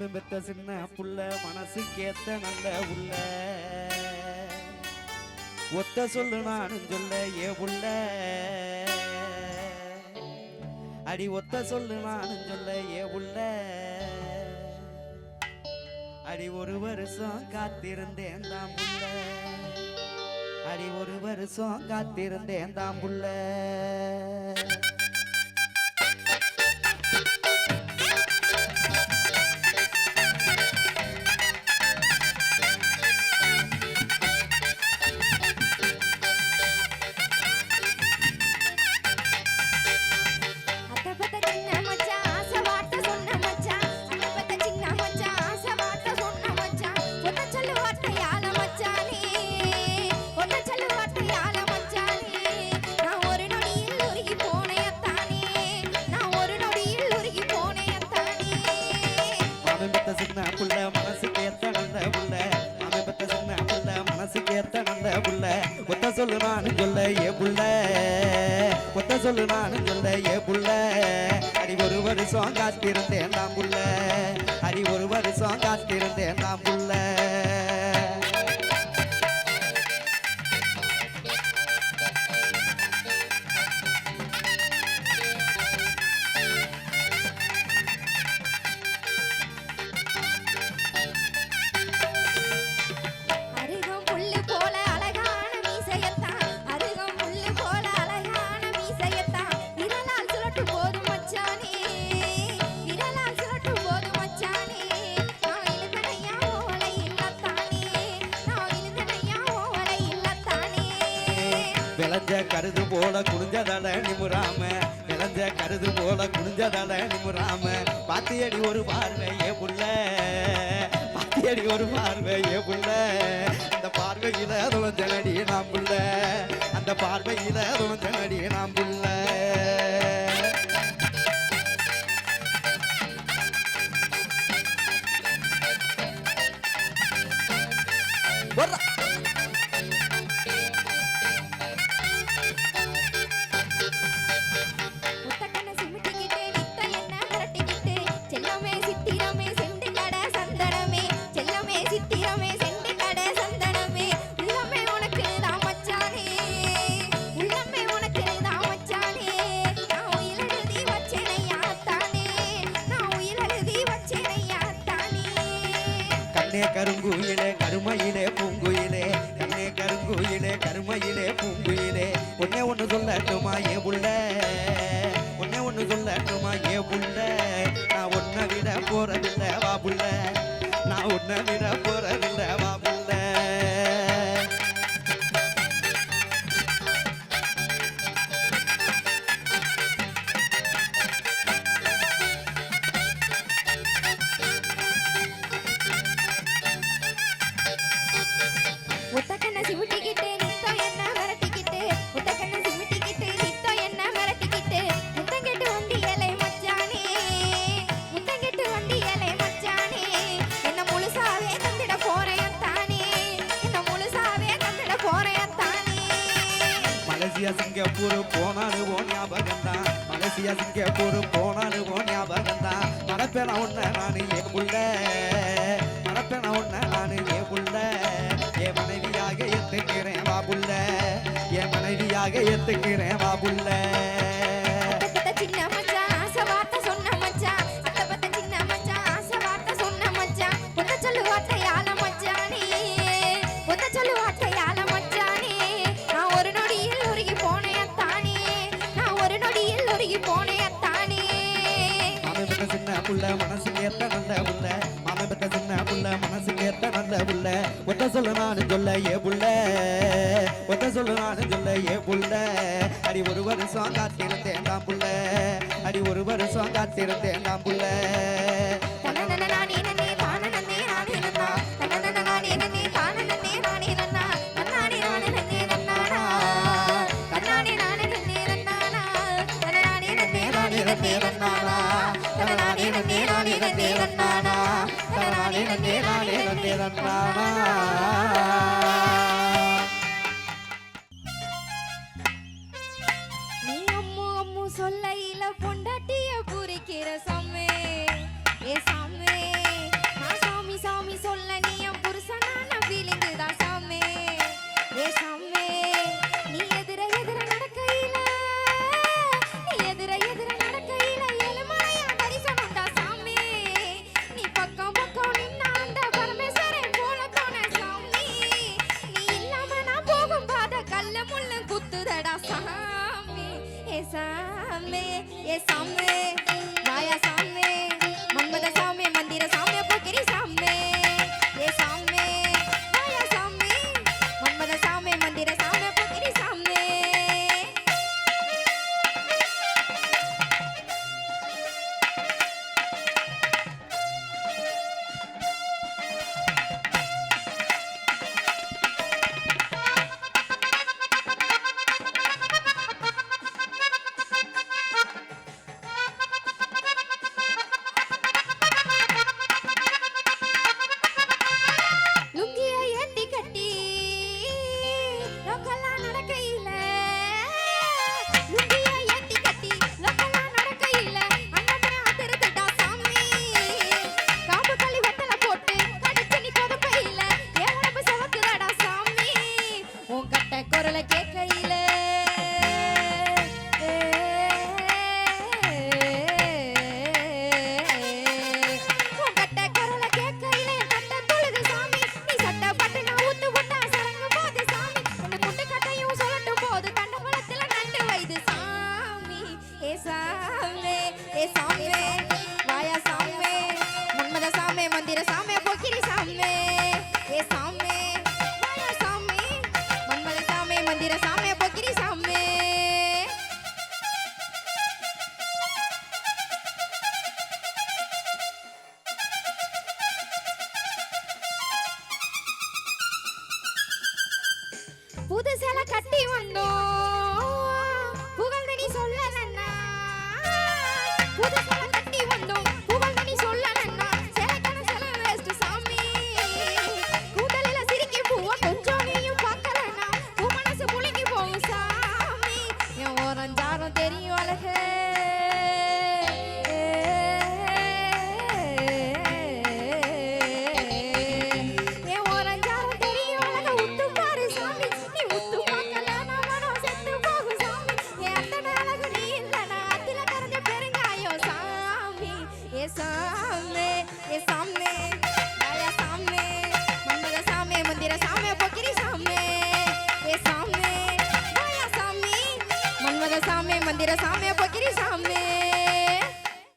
மாமன் பெத்த சின்ன புள்ள மனசுக்கேத்த நல்ல உள்ள. ஒத்த சொல்லு நானும் சொல்ல ஏ புள்ள அடி ஒத்த சொல்லு நானும் சொல்ல ஏ புள்ள அடி ஒரு வருஷம் காத்திருந்தேன் தான் புள்ள அடி ஒரு வருஷம் காத்திருந்தேன் தான் புள்ள மனசுக்கு புள்ள. ஒத்த சொல்லு நானும் சொல்ல ஏ புள்ள. ஒத்த சொல்லு நானும் சொல்ல ஏ புள்ள. அடி ஒரு வருஷம் காத்திருந்தேன் நான் புள்ள. அடி ஒரு வருஷம் காத்திருந்தேன் நான் புள்ள. விளைஞ்ச கருது போல குனிஞ்சதட நிமுறாம விளைஞ்ச கருது போல குனிஞ்சதட நிமுறாம பாத்தியடி ஒரு பார்வையே புள்ள பாத்தியடி ஒரு பார்வையே புள்ள. அந்த பார்வையில துவஞ்சனடி நாம் புள்ள அந்த பார்வையில துவஞ்சனடி நாம் புள்ள. கருங்குயிலே கருமையிலே பூங்குயிலே கண்ணே கருங்குயிலே கருமையிலே பூங்குயிலே. ஒன்னே ஒண்ணு சொல்லட்டுமா ஏ புள்ள? ஒன்னே ஒண்ணு சொல்லட்டுமா ஏ புள்ள? நான் ஒன்ன விட போறதில்லை வா புள்ள. நான் ஒன்ன விட போறதில்ல. மலேசியா சிங்கப்பூர் போனாரு ஓ ஞாபகம் தான் மலேசியா சிங்கப்பூர் போனாரு ஓ ஞாபகம் தான் மறப்பேன உன்ன நானு ஏ புள்ள. மறப்பேன உன்ன நானு ஏ புள்ள. என் மனைவியாக எத்துக்கிறேன் வா புள்ள. என் மனைவியாக எத்துக்கிறேன் வா புள்ள. கேட்ட நல்ல புள்ள மாமன் பெத்த சின்ன புள்ள மனசுக்கு கேட்ட நல்ல புள்ள ஒத்த சொல்ல நானு சொல்ல ஏ புள்ள. ஒத்த சொல்ல நானு சொல்ல ஏ புள்ள. அடி ஒரு வருஷம் காத்திருந்தேன் தான் புள்ள. அடி ஒரு வருஷம் காத்திருந்தேன் தான் புள்ள. தனனானே நன்னே நானே நன்னே நன்னானா ஏ சாமே ஏ சாமே வாயா சாமே முன்மத சாமே மந்திர சாமே そうで Yes, sir.